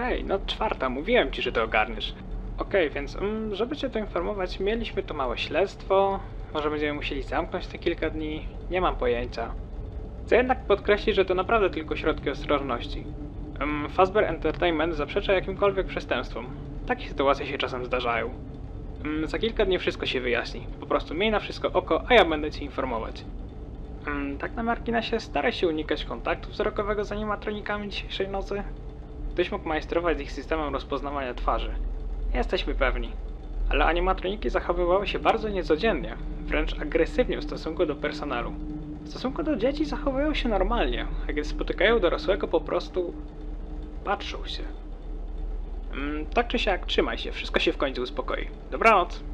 Hej, no czwarta, mówiłem ci, że to ogarniesz. Okej, więc mm, żeby cię to informować, mieliśmy tu małe śledztwo. Może będziemy musieli zamknąć te kilka dni. Nie mam pojęcia. Chcę jednak podkreślić, że to naprawdę tylko środki ostrożności. Um, Fazbear Entertainment zaprzecza jakimkolwiek przestępstwom. Takie sytuacje się czasem zdarzają. Mm, za kilka dni wszystko się wyjaśni. Po prostu miej na wszystko oko, a ja będę cię informować. Tak na marginesie, staraj się unikać kontaktu wzrokowego z animatronikami dzisiejszej nocy. Ktoś mógł majstrować z ich systemem rozpoznawania twarzy. Jesteśmy pewni. Ale animatroniki zachowywały się bardzo niecodziennie, wręcz agresywnie w stosunku do personelu. W stosunku do dzieci zachowują się normalnie, a gdy spotykają dorosłego po prostu patrzą się. Mm, tak czy siak, trzymaj się, wszystko się w końcu uspokoi. Dobranoc!